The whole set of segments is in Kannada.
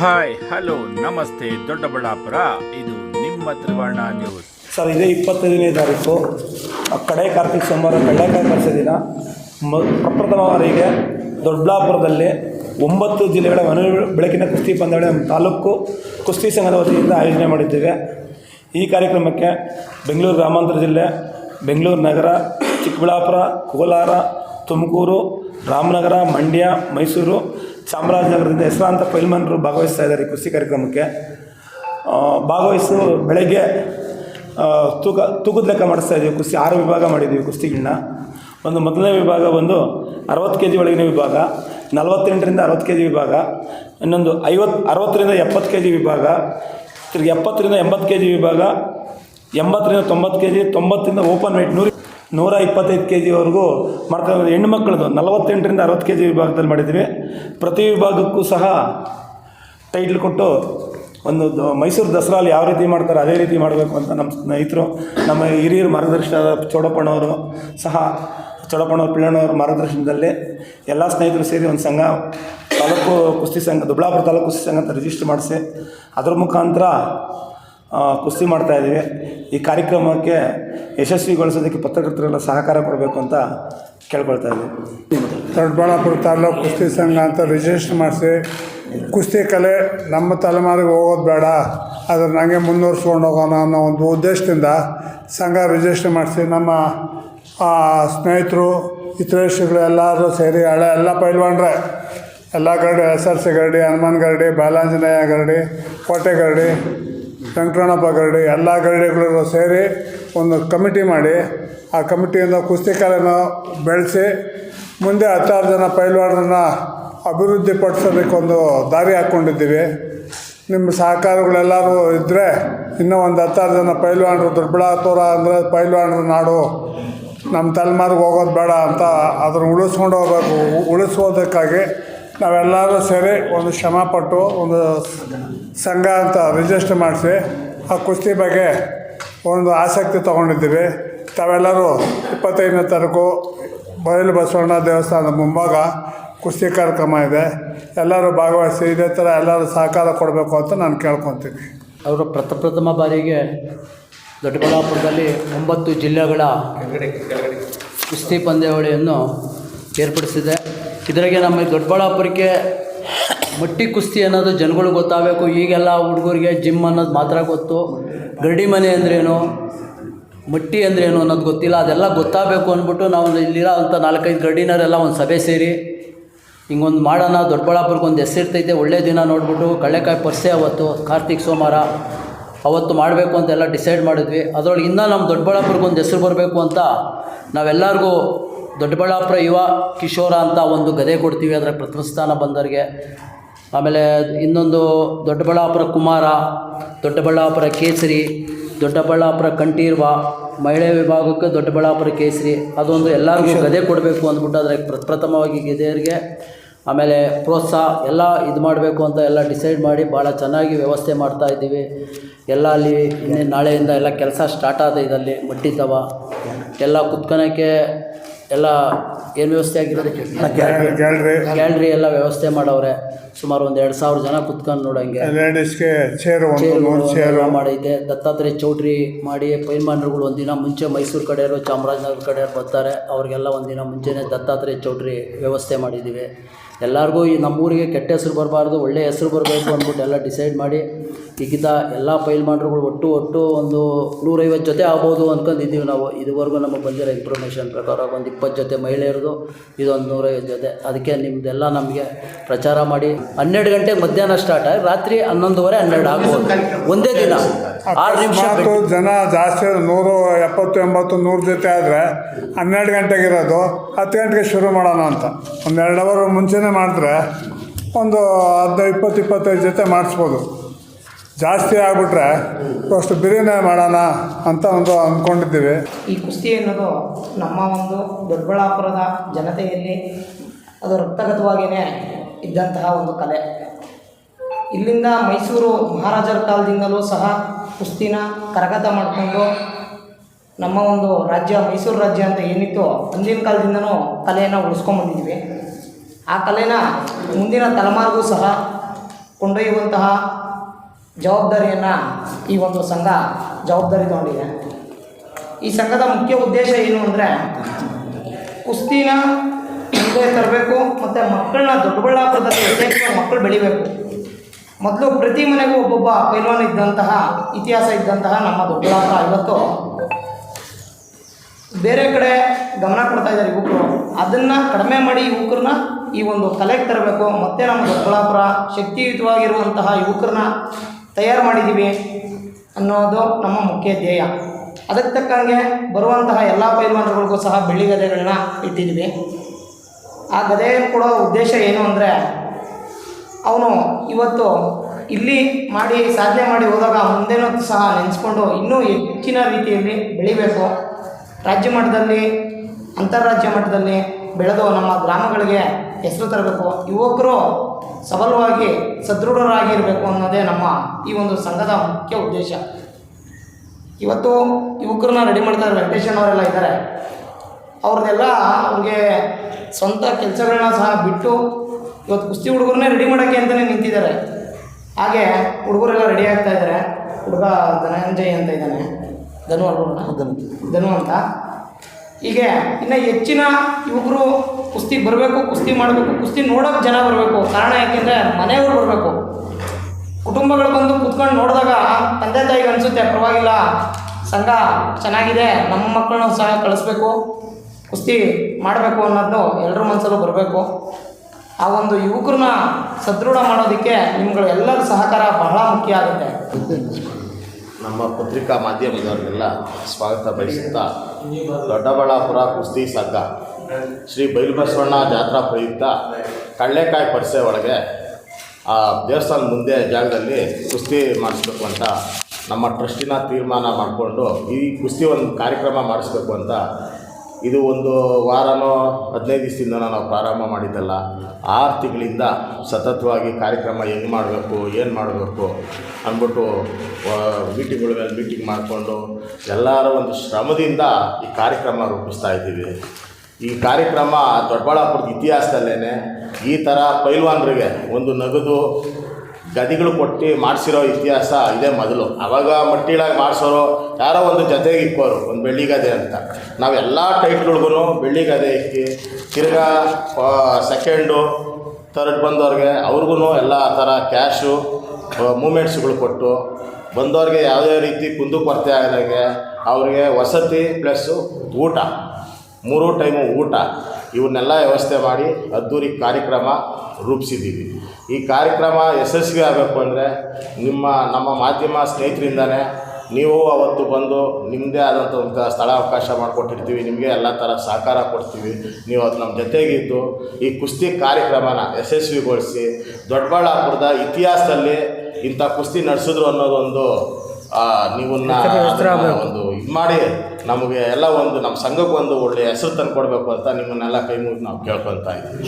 ಹಾಯ್ ಹಲೋ ನಮಸ್ತೆ ದೊಡ್ಡಬಳ್ಳಾಪುರ ಇದು ನಿಮ್ಮ ತ್ರಿವರ್ಣ ನ್ಯೂಸ್ ಸರ್ ಇದೇ ಇಪ್ಪತ್ತೈದನೇ ತಾರೀಕು. ಕಡೆ ಕಾರ್ತಿಕ್ ಸೋಮವಾರ, ಕಡಲೆಕಾಯಿ ಪರಿಸೋ ದಿನ. ಮ ಪ್ರಪ್ರಥಮ ದೊಡ್ಡಬಳ್ಳಾಪುರದಲ್ಲಿ ಒಂಬತ್ತು ಜಿಲ್ಲೆಗಳ ಮನೆ ಬೆಳಕಿನ ಕುಸ್ತಿ ಪಂದ್ಯಾವಳಿ ತಾಲೂಕು ಕುಸ್ತಿ ಸಂಘದ ವತಿಯಿಂದ ಆಯೋಜನೆ ಮಾಡಿದ್ದೇವೆ. ಈ ಕಾರ್ಯಕ್ರಮಕ್ಕೆ ಬೆಂಗಳೂರು ಗ್ರಾಮಾಂತರ ಜಿಲ್ಲೆ, ಬೆಂಗಳೂರು ನಗರ, ಚಿಕ್ಕಬಳ್ಳಾಪುರ, ಕೋಲಾರ, ತುಮಕೂರು, ರಾಮನಗರ, ಮಂಡ್ಯ, ಮೈಸೂರು ಚಾಮರಾಜನಗರದಿಂದ ಹೆಸರಾಂತ ಪೈಲ್ಮನ್ರು ಭಾಗವಹಿಸ್ತಾ ಇದ್ದಾರೆ ಈ ಕುಸ್ತಿ ಕಾರ್ಯಕ್ರಮಕ್ಕೆ. ಭಾಗವಹಿಸು ಬೆಳಗ್ಗೆ ತೂಕ, ತೂಕದ ಲೆಕ್ಕ ಮಾಡಿಸ್ತಾ ಇದ್ದೀವಿ ಕುಸ್ತಿ ಆರು ವಿಭಾಗ ಮಾಡಿದ್ದೀವಿ ಕುಸ್ತಿಗಳನ್ನ ಒಂದು ಮೊದಲನೇ ವಿಭಾಗ ಒಂದು ಅರವತ್ತು ಕೆ ಜಿ ಒಳಗಿನ ವಿಭಾಗ, ನಲವತ್ತೆಂಟರಿಂದ ಅರವತ್ತು ಕೆ ಜಿ ವಿಭಾಗ, ಇನ್ನೊಂದು ಐವತ್ತು ಅರವತ್ತರಿಂದ ಎಪ್ಪತ್ತು ಕೆ ಜಿ ವಿಭಾಗ, ತಿರ್ಗಿ ಎಪ್ಪತ್ತರಿಂದ ಎಂಬತ್ತು ಕೆ ಜಿ ವಿಭಾಗ, ಎಂಬತ್ತರಿಂದ ತೊಂಬತ್ತು ಕೆ ಜಿ ತೊಂಬತ್ತರಿಂದ ಓಪನ್ ವೆಯ್ಟ್ ನೂರ ನೂರ ಇಪ್ಪತ್ತೈದು ಕೆ ಜಿವರೆಗೂ ಮಾಡ್ತಾ ಹೆಣ್ಣು ಮಕ್ಕಳದು. ನಲವತ್ತೆಂಟರಿಂದ ಅರವತ್ತು ಕೆ ಜಿ ವಿಭಾಗದಲ್ಲಿ ಮಾಡಿದ್ದೀವಿ. ಪ್ರತಿ ವಿಭಾಗಕ್ಕೂ ಸಹ ಟೈಟ್ಲ್ ಕೊಟ್ಟು ಒಂದು ಮೈಸೂರು ದಸರಾಲಿ ಯಾವ ರೀತಿ ಮಾಡ್ತಾರೆ ಅದೇ ರೀತಿ ಮಾಡಬೇಕು ಅಂತ ನಮ್ಮ ಸ್ನೇಹಿತರು, ನಮ್ಮ ಹಿರಿಯರು ಮಾರ್ಗದರ್ಶನದ ಚೌಡಪ್ಪನವರು ಸಹ ಚೌಡಪ್ಪಣ್ಣವ್ರ ಪಿಳ್ಳಣ್ಣವ್ರ ಮಾರ್ಗದರ್ಶನದಲ್ಲಿ ಎಲ್ಲ ಸ್ನೇಹಿತರು ಸೇರಿ ಒಂದು ಸಂಘ, ತಾಲೂಕು ಕುಸ್ತಿ ಸಂಘ, ದುಬ್ಳಾಪುರ ತಾಲೂಕು ಕುಸ್ತಿ ಸಂಘ ಅಂತ ರಿಜಿಸ್ಟರ್ ಮಾಡಿಸಿ, ಅದರ ಮುಖಾಂತರ ಕುಸ್ತಿ ಮಾಡ್ತಾಯಿದ್ದೀವಿ ಈ ಕಾರ್ಯಕ್ರಮಕ್ಕೆ ಯಶಸ್ವಿಗೊಳಿಸೋದಕ್ಕೆ ಪತ್ರಕರ್ತರೆಲ್ಲ ಸಹಕಾರ ಕೊಡಬೇಕು ಅಂತ ಕೇಳ್ಕೊಳ್ತಾ ಇದ್ದೀವಿ. ದೊಡ್ಡಬಳ್ಳಾಪುರ ತಾಲೂಕು ಕುಸ್ತಿ ಸಂಘ ಅಂತ ರಿಜಿಸ್ಟರ್ ಮಾಡಿಸಿ, ಕುಸ್ತಿ ಕಲೆ ನಮ್ಮ ತಲೆಮಾರಿಗೆ ಹೋಗೋದು ಬೇಡ ಅದನ್ನು ನನಗೆ ಮುಂದುವರ್ಸ್ಕೊಂಡು ಹೋಗೋಣ ಅನ್ನೋ ಒಂದು ಉದ್ದೇಶದಿಂದ ಸಂಘ ರಿಜಿಸ್ಟರ್ ಮಾಡಿಸಿ, ನಮ್ಮ ಸ್ನೇಹಿತರು, ಹಿತೈಷಿಗಳು ಎಲ್ಲರೂ ಸೇರಿ ಹಳೆ ಎಲ್ಲ ಪೈಲ್ವಾಂಡ್ರೆ ಎಲ್ಲ ಗರಡಿ, ಎಸ್ ಆರ್ ಸಿ ಗರಡಿ, ಹನುಮಾನ್ ಗರಡಿ, ಬಾಲಾಂಜನೇಯ ಗರಡಿ, ಕೋಟೆ ಗರಡಿ ವೆಂಕಟರಮಣಪ್ಪ ಗರಡಿ, ಎಲ್ಲ ಗರಡಿಗಳು ಸೇರಿ ಒಂದು ಕಮಿಟಿ ಮಾಡಿ ಆ ಕಮಿಟಿಯಿಂದ ಕುಸ್ತಿ ಕಲೆಯನ್ನು ಬೆಳೆಸಿ ಮುಂದೆ ಹತ್ತಾರು ಜನ ಪೈಲ್ವಾನರನ್ನ ಅಭಿವೃದ್ಧಿ ಪಡಿಸೋದಕ್ಕೊಂದು ದಾರಿ ಹಾಕ್ಕೊಂಡಿದ್ದೀವಿ. ನಿಮ್ಮ ಸಹಕಾರಗಳೆಲ್ಲರೂ ಇದ್ದರೆ ಇನ್ನೂ ಒಂದು ಹತ್ತಾರು ಜನ ಪೈಲ್ವಾಣರು ದೊಡ್ಡಬಳ್ಳಾಪುರ ಅಂದರೆ ಪೈಲ್ವಾನರ ನಾಡು ನಮ್ಮ ತಲೆಮಾರಿಗೆ ಹೋಗೋದು ಬೇಡ ಅಂತ ಅದನ್ನು ಉಳಿಸ್ಕೊಂಡು ಹೋಗಬೇಕು, ಉಳಿಸೋದಕ್ಕಾಗಿ ನಾವೆಲ್ಲರೂ ಸೇರಿ ಒಂದು ಶ್ರಮಪಟ್ಟು ಒಂದು ಸಂಘ ಅಂತ ರಿಜಿಸ್ಟರ್ ಮಾಡಿಸಿ ಆ ಕುಸ್ತಿ ಬಗ್ಗೆ ಒಂದು ಆಸಕ್ತಿ ತೊಗೊಂಡಿದ್ದೀವಿ. ತಾವೆಲ್ಲರೂ ಇಪ್ಪತ್ತೈದನೇ ತಾರೀಕು ಬಯಲು ಬಸವಣ್ಣ ದೇವಸ್ಥಾನದ ಮುಂಭಾಗ ಕುಸ್ತಿ ಕಾರ್ಯಕ್ರಮ ಇದೆ. ಎಲ್ಲರೂ ಭಾಗವಹಿಸಿ ಇದೇ ಥರ ಎಲ್ಲರೂ ಸಹಕಾರ ಕೊಡಬೇಕು ಅಂತ ನಾನು ಕೇಳ್ಕೊತೀನಿ. ಅವರು ಪ್ರಥಮ ಬಾರಿಗೆ ದೊಡ್ಡಬಳ್ಳಾಪುರದಲ್ಲಿ ಒಂಬತ್ತು ಜಿಲ್ಲೆಗಳ ಕುಸ್ತಿ ಪಂದ್ಯಾವಳಿಯನ್ನು ಏರ್ಪಡಿಸಿದೆ. ಇದರಾಗೆ ನಮ್ಮ ದೊಡ್ಡಬಳ್ಳಾಪುರಕ್ಕೆ ಮಟ್ಟಿ ಕುಸ್ತಿ ಅನ್ನೋದು ಜನಗಳು ಗೊತ್ತಾಗಬೇಕು. ಈಗೆಲ್ಲ ಹುಡುಗರಿಗೆ ಜಿಮ್ ಅನ್ನೋದು ಮಾತ್ರ ಗೊತ್ತು. ಗರಡಿ ಮನೆ ಅಂದ್ರೇನು? ಮಟ್ಟಿ ಅಂದ್ರೇನು ಅನ್ನೋದು ಗೊತ್ತಿಲ್ಲ. ಅದೆಲ್ಲ ಗೊತ್ತಾಗಬೇಕು ಅಂದ್ಬಿಟ್ಟು ನಾವು ಇಲ್ಲಿರೋ ಅಂಥ ನಾಲ್ಕೈದು ಗರಡಿನರೆಲ್ಲ ಒಂದು ಸಭೆ ಸೇರಿ ಹಿಂಗೊಂದು ಮಾಡೋಣ, ದೊಡ್ಡಬಳ್ಳಾಪುರಕ್ಕೆ ಒಂದು ಹೆಸರಿರ್ತೈತೆ ಒಳ್ಳೆ ದಿನ ನೋಡ್ಬಿಟ್ಟು ಕಳ್ಳೆಕಾಯಿ ಪರ್ಸೆ ಅವತ್ತು, ಕಾರ್ತಿಕ್ ಸೋಮವಾರ ಅವತ್ತು ಮಾಡಬೇಕು ಅಂತೆಲ್ಲ ಡಿಸೈಡ್ ಮಾಡಿದ್ವಿ. ಅದರೊಳಗೆ ಇನ್ನೂ ನಮ್ಮ ದೊಡ್ಡಬಳ್ಳಾಪುರಕ್ಕೆ ಒಂದು ಹೆಸರು ಬರಬೇಕು ಅಂತ ನಾವೆಲ್ಲರಿಗೂ ದೊಡ್ಡಬಳ್ಳಾಪುರ ಯುವ ಕಿಶೋರ ಅಂತ ಒಂದು ಗದೆ ಕೊಡ್ತೀವಿ, ಅದರ ಪ್ರಥಮ ಸ್ಥಾನ ಬಂದವರಿಗೆ. ಆಮೇಲೆ ಇನ್ನೊಂದು ದೊಡ್ಡಬಳ್ಳಾಪುರ ಕುಮಾರ, ದೊಡ್ಡಬಳ್ಳಾಪುರ ಕೇಸರಿ, ದೊಡ್ಡಬಳ್ಳಾಪುರ ಕಂಠೀರ್ವ, ಮಹಿಳೆ ವಿಭಾಗಕ್ಕೆ ದೊಡ್ಡಬಳ್ಳಾಪುರ ಕೇಸರಿ, ಅದೊಂದು ಎಲ್ಲರಿಗೂ ಗದೆ ಕೊಡಬೇಕು ಅಂದ್ಬಿಟ್ಟು ಅದರ ಪ್ರಪ್ರಥಮವಾಗಿ ಗೆದೆಯರಿಗೆ ಆಮೇಲೆ ಪ್ರೋತ್ಸಾಹ, ಎಲ್ಲ ಇದು ಮಾಡಬೇಕು ಅಂತ ಎಲ್ಲ ಡಿಸೈಡ್ ಮಾಡಿ ಭಾಳ ಚೆನ್ನಾಗಿ ವ್ಯವಸ್ಥೆ ಮಾಡ್ತಾ ಇದ್ದೀವಿ. ಎಲ್ಲ ಅಲ್ಲಿ ಇನ್ನೇ ನಾಳೆಯಿಂದ ಎಲ್ಲ ಕೆಲಸ ಸ್ಟಾರ್ಟ್ ಆದ ಇದಲ್ಲಿ ಮಟ್ಟಿದ್ದವ. ಎಲ್ಲ ಕುತ್ಕೊಳಕ್ಕೆ ಎಲ್ಲ ಏನು ವ್ಯವಸ್ಥೆ ಆಗಿರೋದಕ್ಕೆ ಗ್ಯಾಲ್ರಿ ಎಲ್ಲ ವ್ಯವಸ್ಥೆ ಮಾಡವ್ರೆ. ಸುಮಾರು ಒಂದು ಎರಡು ಸಾವಿರ ಜನ ಕುತ್ಕೊಂಡು ನೋಡಂಗೆ ಚೇರು ಮಾಡೈತೆ ದತ್ತಾತ್ರೇಯ ಚೌಟ್ರಿ ಮಾಡಿ ಪೈಲ್ಮಾನ್ರುಗಳು ಒಂದಿನ ಮುಂಚೆ ಮೈಸೂರು ಕಡೆಯವರು ಚಾಮರಾಜನಗರ ಕಡೆಯವರು ಬರ್ತಾರೆ ಅವ್ರಿಗೆಲ್ಲ ಒಂದಿನ ಮುಂಚೆನೇ ದತ್ತಾತ್ರೇಯ ಚೌಟ್ರಿ ವ್ಯವಸ್ಥೆ ಮಾಡಿದ್ದೀವಿ. ಎಲ್ಲರಿಗೂ ಈ ನಮ್ಮೂರಿಗೆ ಕೆಟ್ಟ ಹೆಸರು ಬರಬಾರ್ದು ಒಳ್ಳೆಯ ಹೆಸರು ಬರಬೇಕು ಅಂದ್ಬಿಟ್ಟು ಎಲ್ಲ ಡಿಸೈಡ್ ಮಾಡಿ ಈಗಿದ್ದ ಎಲ್ಲ ಪೈಲ್ಮಾನ್ರುಗಳು ಒಟ್ಟು ಒಟ್ಟು ಒಂದು ನೂರೈವತ್ತು ಜೊತೆ ಆಗ್ಬೋದು ಅಂದ್ಕೊಂಡಿದ್ದೀವಿ ನಾವು. ಇದುವರೆಗೂ ನಮಗೆ ಬಂದಿರೋ ಇನ್ಫಾರ್ಮೇಷನ್ ಪ್ರಕಾರ ಒಂದು ಇಪ್ಪತ್ತು ಜೊತೆ ಮಹಿಳೆಯರದು ಇದೊಂದು ನೂರೈವತ್ತು ಜೊತೆ. ಅದಕ್ಕೆ ನಿಮ್ಮದೆಲ್ಲ ನಮಗೆ ಪ್ರಚಾರ ಮಾಡಿ. ಹನ್ನೆರಡು ಗಂಟೆ ಮಧ್ಯಾಹ್ನ ಸ್ಟಾರ್ಟ್ ಆಗಿ ರಾತ್ರಿ ಹನ್ನೊಂದುವರೆ ಹನ್ನೆರಡು ಆಗ್ಬೋದು. ಒಂದೇ ದಿನ. ಆರು ನಿಮಿಷ ಜನ ಜಾಸ್ತಿ ನೂರು ಎಪ್ಪತ್ತು ಎಂಬತ್ತು ನೂರು ಜೊತೆ ಆದರೆ ಹನ್ನೆರಡು ಗಂಟೆಗಿರೋದು ಹತ್ತು ಗಂಟೆಗೆ ಶುರು ಮಾಡೋಣ ಅಂತ. ಒಂದೆರಡು ಅವರ್ ಮುಂಚೆನೇ ಮಾಡಿದ್ರೆ ಒಂದು ಹದಿನೈದು ಇಪ್ಪತ್ತು ಇಪ್ಪತ್ತೈದು ಜೊತೆ ಮಾಡಿಸ್ಬೋದು. ಜಾಸ್ತಿ ಆಗಿಬಿಟ್ರೆ ಅಷ್ಟು ಬಿರಿಯಾನಿ ಮಾಡೋಣ ಅಂತ ಒಂದು ಅಂದ್ಕೊಂಡಿದ್ದೀವಿ. ಈ ಕುಸ್ತಿ ಅನ್ನೋದು ನಮ್ಮ ಒಂದು ದೊಡ್ಡಬಳ್ಳಾಪುರದ ಜನತೆಯಲ್ಲಿ ಅದು ರಕ್ತಗತವಾಗಿಯೇ ಇದ್ದಂತಹ ಒಂದು ಕಲೆ. ಇಲ್ಲಿಂದ ಮೈಸೂರು ಮಹಾರಾಜರ ಕಾಲದಿಂದಲೂ ಸಹ ಕುಸ್ತಿನ ಕರಗತ ಮಾಡಿಕೊಂಡು ನಮ್ಮ ಒಂದು ರಾಜ್ಯ, ಮೈಸೂರು ರಾಜ್ಯ ಅಂತ ಏನಿತ್ತು ಅಂದಿನ ಕಾಲದಿಂದನೂ ಕಲೆಯನ್ನು ಉಳಿಸ್ಕೊಂಬಂದಿದ್ದೀವಿ ಆ ಕಲೆನ ಮುಂದಿನ ತಲೆಮಾರಿಗೂ ಸಹ ಕೊಂಡೊಯ್ಯುವಂತಹ ಜವಾಬ್ದಾರಿಯನ್ನು ಈ ಒಂದು ಸಂಘ ಜವಾಬ್ದಾರಿ ತಗೊಂಡಿದೆ. ಈ ಸಂಘದ ಮುಖ್ಯ ಉದ್ದೇಶ ಏನು ಅಂದರೆ ಕುಸ್ತಿನ ಮುಂದೆ ತರಬೇಕು ಮತ್ತು ಮಕ್ಕಳನ್ನ ದೊಡ್ಡಬಳ್ಳಾಪುರದಲ್ಲಿ ಯಥೇಚ್ಛವಾಗಿ ಮಕ್ಕಳು ಬೆಳಿಬೇಕು. ಮೊದಲು ಪ್ರತಿ ಮನೆಗೂ ಒಬ್ಬೊಬ್ಬ ಪೈಲ್ವಾನ್ ಇದ್ದಂತಹ, ಇತಿಹಾಸ ಇದ್ದಂತಹ ನಮ್ಮ ದೊಡ್ಡಬಳ್ಳಾಪುರ ಇವತ್ತು ಬೇರೆ ಕಡೆ ಗಮನ ಕೊಡ್ತಾ ಇದ್ದಾರೆ ಯುವಕರು. ಅದನ್ನು ಕಡಿಮೆ ಮಾಡಿ ಯುವಕರನ್ನ ಈ ಒಂದು ಕಲೆಗೆ ತರಬೇಕು. ಮತ್ತು ನಮ್ಮ ದೊಡ್ಡಬಳ್ಳಾಪುರ ಶಕ್ತಿಯುತವಾಗಿರುವಂತಹ ಯುವಕರನ್ನ ತಯಾರು ಮಾಡಿದ್ದೀವಿ ಅನ್ನೋದು ನಮ್ಮ ಮುಖ್ಯ ಧ್ಯೇಯ. ಅದಕ್ಕೆ ತಕ್ಕಂಗೆ ಬರುವಂತಹ ಎಲ್ಲ ಪೈಲ್ವಾನರುಗಳಿಗೂ ಸಹ ಬೆಳ್ಳಿ ಗದೆಗಳನ್ನ ಇಟ್ಟಿದ್ದೀವಿ. ಆ ಗದೆಯನ್ನು ಕೊಡೋ ಉದ್ದೇಶ ಏನು ಅಂದರೆ, ಅವನು ಇವತ್ತು ಇಲ್ಲಿ ಮಾಡಿ, ಸಾಧನೆ ಮಾಡಿ ಹೋದಾಗ ಮುಂದೇನೂ ಸಹ ನೆನೆಸ್ಕೊಂಡು ಇನ್ನೂ ಹೆಚ್ಚಿನ ರೀತಿಯಲ್ಲಿ ಬೆಳಿಬೇಕು. ರಾಜ್ಯ ಮಟ್ಟದಲ್ಲಿ ಅಂತಾರಾಜ್ಯ ಮಟ್ಟದಲ್ಲಿ ಬೆಳೆದು ನಮ್ಮ ಗ್ರಾಮಗಳಿಗೆ ಹೆಸರು ತರಬೇಕು. ಯುವಕರು ಸಬಲವಾಗಿ ಸದೃಢರಾಗಿರಬೇಕು ಅನ್ನೋದೇ ನಮ್ಮ ಈ ಒಂದು ಸಂಘದ ಮುಖ್ಯ ಉದ್ದೇಶ. ಇವತ್ತು ಯುವಕರನ್ನ ರೆಡಿ ಮಾಡ್ತಾರೆ ವೆಂಕಟೇಶನ್ ಅವರೆಲ್ಲ ಇದ್ದಾರೆ. ಅವ್ರದ್ದೆಲ್ಲ ಅವ್ರಿಗೆ ಸ್ವಂತ ಕೆಲಸಗಳನ್ನ ಸಹ ಬಿಟ್ಟು ಇವತ್ತು ಕುಸ್ತಿ ಹುಡುಗರನ್ನೇ ರೆಡಿ ಮಾಡೋಕ್ಕೆ ಅಂತಲೇ ನಿಂತಿದ್ದಾರೆ. ಹಾಗೆ ಹುಡುಗರೆಲ್ಲ ರೆಡಿ ಆಗ್ತಾ ಇದ್ದಾರೆ. ಹುಡುಗ ಧನಂಜಯ್ ಅಂತ ಇದ್ದಾನೆ. ಧನು ಅಲ್ವಾ ಧನು ಅಂತ. ಹೀಗೆ ಇನ್ನು ಹೆಚ್ಚಿನ ಯುವಕರು ಕುಸ್ತಿ ಬರಬೇಕು, ಕುಸ್ತಿ ಮಾಡಬೇಕು, ಕುಸ್ತಿ ನೋಡೋಕೆ ಜನ ಬರಬೇಕು. ಕಾರಣ ಯಾಕೆಂದರೆ ಮನೆಯವರು ಬರಬೇಕು. ಕುಟುಂಬಗಳು ಬಂದು ಕುತ್ಕೊಂಡು ನೋಡಿದಾಗ ತಂದೆ ತಾಯಿಗೆ ಅನಿಸುತ್ತೆ, ಪರವಾಗಿಲ್ಲ, ಸಂಘ ಚೆನ್ನಾಗಿದೆ, ನಮ್ಮ ಮಕ್ಕಳನ್ನು ಸಹ ಕಳಿಸ್ಬೇಕು, ಕುಸ್ತಿ ಮಾಡಬೇಕು ಅನ್ನೋದು ಎಲ್ಲರ ಮನಸ್ಸಲ್ಲೂ ಬರಬೇಕು. ಆ ಒಂದು ಯುವಕರನ್ನ ಸದೃಢ ಮಾಡೋದಕ್ಕೆ ನಿಮ್ಗಳೆಲ್ಲರ ಸಹಕಾರ ಬಹಳ ಮುಖ್ಯ ಆಗುತ್ತೆ. ನಮ್ಮ ಪತ್ರಿಕಾ ಮಾಧ್ಯಮದವರಿಗೆಲ್ಲ ಸ್ವಾಗತ ಬಯಸುತ್ತಾ ದೊಡ್ಡಬಳ್ಳಾಪುರ ಕುಸ್ತಿ ಸಂಘ, ಶ್ರೀ ಬೈಲುಬಸವಣ್ಣ ಜಾತ್ರಾ ಪ್ರಯುಕ್ತ ಕಳ್ಳೆಕಾಯಿ ಪರಿಸೆ ಒಳಗೆ ಆ ದೇವಸ್ಥಾನ ಮುಂದೆ ಜಾಗದಲ್ಲಿ ಕುಸ್ತಿ ಮಾಡಿಸ್ಬೇಕು ಅಂತ ನಮ್ಮ ಟ್ರಸ್ಟಿನ ತೀರ್ಮಾನ ಮಾಡಿಕೊಂಡು ಈ ಕುಸ್ತಿ ಒಂದು ಕಾರ್ಯಕ್ರಮ ಮಾಡಿಸ್ಬೇಕು ಅಂತ ಇದು ಒಂದು ವಾರನೋ ಹದಿನೈದು ದಿವಸದಿಂದ ನಾವು ಪ್ರಾರಂಭ ಮಾಡಿದ್ದಲ್ಲ. ಆರು ತಿಂಗಳಿಂದ ಸತತವಾಗಿ ಕಾರ್ಯಕ್ರಮ ಹೆಂಗೆ ಮಾಡಬೇಕು, ಏನು ಮಾಡಬೇಕು ಅಂದ್ಬಿಟ್ಟು ಮೀಟಿಂಗ್ಗಳ ಮೇಲೆ ಮೀಟಿಂಗ್ ಮಾಡಿಕೊಂಡು ಎಲ್ಲರ ಒಂದು ಶ್ರಮದಿಂದ ಈ ಕಾರ್ಯಕ್ರಮ ರೂಪಿಸ್ತಾ ಇದ್ದೀವಿ. ಈ ಕಾರ್ಯಕ್ರಮ ದೊಡ್ಡಬಳ್ಳಾಪುರದ ಇತಿಹಾಸದಲ್ಲೇ ಈ ಥರ ಪೈಲ್ವಾನ್ರಿಗೆ ಒಂದು ನಗದು ಗದಿಗಳು ಕೊಟ್ಟು ಮಾಡಿಸಿರೋ ಇತಿಹಾಸ ಇದೇ ಮೊದಲು. ಅವಾಗ ಮಟ್ಟಿಳಾಗಿ ಮಾಡಿಸೋರು ಯಾರೋ ಒಂದು ಜೊತೆಗೆ ಇಕ್ಕೋರು, ಒಂದು ಬೆಳ್ಳಿ ಗದೆ ಅಂತ. ನಾವೆಲ್ಲ ಬೆಳ್ಳಿ ಗದೆ ಇಕ್ಕಿ, ತಿರ್ಗಾ ಸೆಕೆಂಡು ಥರ್ಡ್ ಬಂದವ್ರಿಗೆ ಅವ್ರಿಗೂ ಎಲ್ಲ ಥರ ಕ್ಯಾಶು ಮೂಮೆಂಟ್ಸ್ಗಳು ಕೊಟ್ಟು ಬಂದವ್ರಿಗೆ ಯಾವುದೇ ರೀತಿ ಕುಂದುಕೊರತೆ ಆಗದಾಗೆ ಅವ್ರಿಗೆ ವಸತಿ ಪ್ಲಸ್ಸು ಊಟ. ಮೂರು ಟೈಮು ಊಟ. ಇವನ್ನೆಲ್ಲ ವ್ಯವಸ್ಥೆ ಮಾಡಿ ಅದ್ದೂರಿ ಕಾರ್ಯಕ್ರಮ ರೂಪಿಸಿದ್ದೀವಿ ಈ ಕಾರ್ಯಕ್ರಮ ಯಶಸ್ವಿ ಆಗಬೇಕು ಅಂದರೆ ನಿಮ್ಮ, ನಮ್ಮ ಮಾಧ್ಯಮ ಸ್ನೇಹಿತರಿಂದನೇ ನೀವು ಅವತ್ತು ಬಂದು ನಿಮ್ಮದೇ ಆದಂಥ ಒಂದು ಸ್ಥಳ ಅವಕಾಶ ಮಾಡಿಕೊಟ್ಟಿರ್ತೀವಿ, ನಿಮಗೆ ಎಲ್ಲ ಥರ ಸಹಕಾರ ಕೊಡ್ತೀವಿ. ನೀವು ಅದು ನಮ್ಮ ಜೊತೆಗಿದ್ದು ಈ ಕುಸ್ತಿ ಕಾರ್ಯಕ್ರಮನ ಯಶಸ್ವಿಗೊಳಿಸಿ ದೊಡ್ಡಬಳ್ಳಾಪುರದ ಇತಿಹಾಸದಲ್ಲಿ ಇಂಥ ಕುಸ್ತಿ ನಡೆಸಿದ್ರು ಅನ್ನೋದೊಂದು ನೀವನ್ನ ಅದನ್ನ ಒಂದು ಇದು ಮಾಡಿ ನಮಗೆ ಎಲ್ಲ ಒಂದು ನಮ್ಮ ಸಂಘಕ್ಕೆ ಒಂದು ಒಳ್ಳೆಯ ಹೆಸರು ತಂದು ಕೊಡಬೇಕು ಅಂತ ನಿಮ್ಮನ್ನೆಲ್ಲ ಕೈ ಮುಗಿದು ನಾವು ಕೇಳ್ಕೊತಾ ಇದ್ದೀವಿ.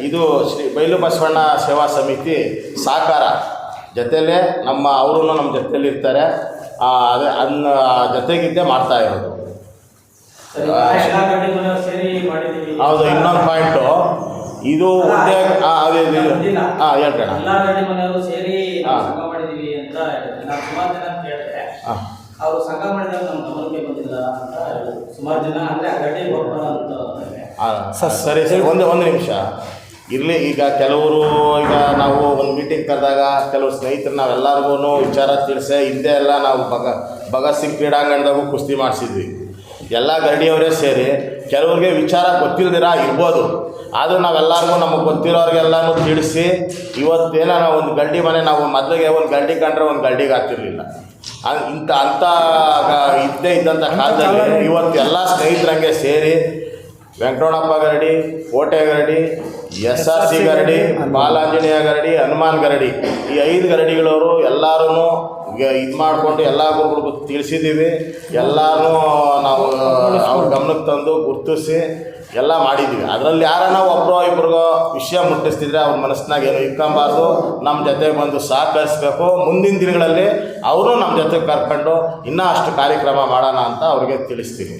ಇದು ಶ್ರೀ ಬೈಲು ಬಸವಣ್ಣ ಸೇವಾ ಸಮಿತಿ ಸಾಕಾರ. ಜೊತೆಯಲ್ಲೇ ನಮ್ಮ ಅವರು ನಮ್ಮ ಜೊತೆಯಲ್ಲಿ ಇರ್ತಾರೆ. ಆ, ಅದೇ ಅದನ್ನ ಜೊತೆಗಿದ್ದೇ ಮಾಡ್ತಾ ಇರೋದು. ಹೌದು ಇನ್ನೊಂದು ಪಾಯಿಂಟು ಇದು ಒಂದೇ ಅದೇ ಹಾಂ ಹೇಳ್ರಿ. ಅಣ್ಣ ಮನೆಯವರು ಸೇರಿ ನಾವು ಸಂಘ ಮಾಡಿದೀವಿ ಅಂತ ಹೇಳಿದ್ರು. ನಾವು ಸುಮಾರು ಜನ ಕೇಳಿದ್ರೆ ಹಾಂ. ಅವರು ಸಂಘ ಮಾಡಿದಾಗ ನಮ್ಮ ಗಮನಕ್ಕೆ ಬಂದಿಲ್ಲ ಅಂತ ಹೇಳಿದ್ರು. ಸುಮಾರು ಜನ ಅಂದ್ರೆ ಆ ಗಡ್ಡೆ ಹೋಗ್ತಾರ ಅಂತ ಆ, ಸರಿ ಸರಿ ಒಂದು ಒಂದು ನಿಮಿಷ. ಇರಲಿ ಈಗ ಕೆಲವರು ಈಗ ನಾವು ಒಂದು ಮೀಟಿಂಗ್ ಕರೆದಾಗ ಕೆಲವು ಸ್ನೇಹಿತರು ನಾವೆಲ್ಲರಿಗೂ ವಿಚಾರ ತಿಳಿಸೆ ಹಿಂದೆ ಎಲ್ಲ ನಾವು ಭಗ ಭಗತ್ ಸಿಂಗ್ ಕ್ರೀಡಾಂಗಣದಾಗೂ ಕುಸ್ತಿ ಮಾಡಿಸಿದ್ವಿ. ಎಲ್ಲ ಗರಡಿಯವರೇ ಸೇರಿ ಕೆಲವ್ರಿಗೆ ವಿಚಾರ ಗೊತ್ತಿಲ್ದಿರ ಇರ್ಬೋದು. ಆದರೂ ನಾವೆಲ್ಲರಿಗೂ ನಮಗೆ ಗೊತ್ತಿರೋರಿಗೆಲ್ಲನೂ ತಿಳಿಸಿ ಇವತ್ತೇನ ನಾವು ಒಂದು ಗಂಡಿ ಮನೆ ನಾವು ಮೊದಲಿಗೆ ಒಂದು ಗಂಡಿ ಕಂಡ್ರೆ ಒಂದು ಗಂಡಿಗೆ ಆಗ್ತಿರ್ಲಿಲ್ಲ. ಇಂಥ ಅಂಥ ಇದ್ದೇ ಇದ್ದಂಥ ಕಾಲದಲ್ಲಿ ಇವತ್ತು ಎಲ್ಲ ಸ್ನೇಹಿತರಂಗೆ ಸೇರಿ ವೆಂಕಟರಮಣಪ್ಪ ಗರಡಿ ಕೋಟೆ ಗರಡಿ ಎಸ್ ಆರ್ ಸಿ ಗರಡಿ ಬಾಲಾಂಜನೇಯ ಗರಡಿ ಹನುಮಾನ್ ಗರಡಿ ಈ ಐದು ಗರಡಿಗಳವರು ಎಲ್ಲರೂ ಇದು ಮಾಡಿಕೊಂಡು ಎಲ್ಲ ಗುರುಗಳಿಗೂ ತಿಳಿಸಿದ್ದೀವಿ ಎಲ್ಲರೂ ನಾವು ಗಮನಕ್ಕೆ ತಂದು ಗುರ್ತಿಸಿ ಎಲ್ಲ ಮಾಡಿದ್ದೀವಿ. ಅದರಲ್ಲಿ ಯಾರನ್ನ ಒಬ್ಬರೋ ಇಬ್ರಿಗೋ ವಿಷಯ ಮುಟ್ಟಿಸ್ತಿದ್ರೆ ಅವ್ರ ಮನಸ್ಸಿನಾಗ ಏನು ಇಕ್ಕೊಂಬಾರ್ದು. ನಮ್ಮ ಜೊತೆಗೆ ಬಂದು ಸಹಕರಿಸ್ಬೇಕು. ಮುಂದಿನ ದಿನಗಳಲ್ಲಿ ಅವರು ನಮ್ಮ ಜೊತೆಗೆ ಕರ್ಕೊಂಡು ಇನ್ನೂ ಅಷ್ಟು ಕಾರ್ಯಕ್ರಮ ಮಾಡೋಣ ಅಂತ ಅವ್ರಿಗೆ ತಿಳಿಸ್ತೀನಿ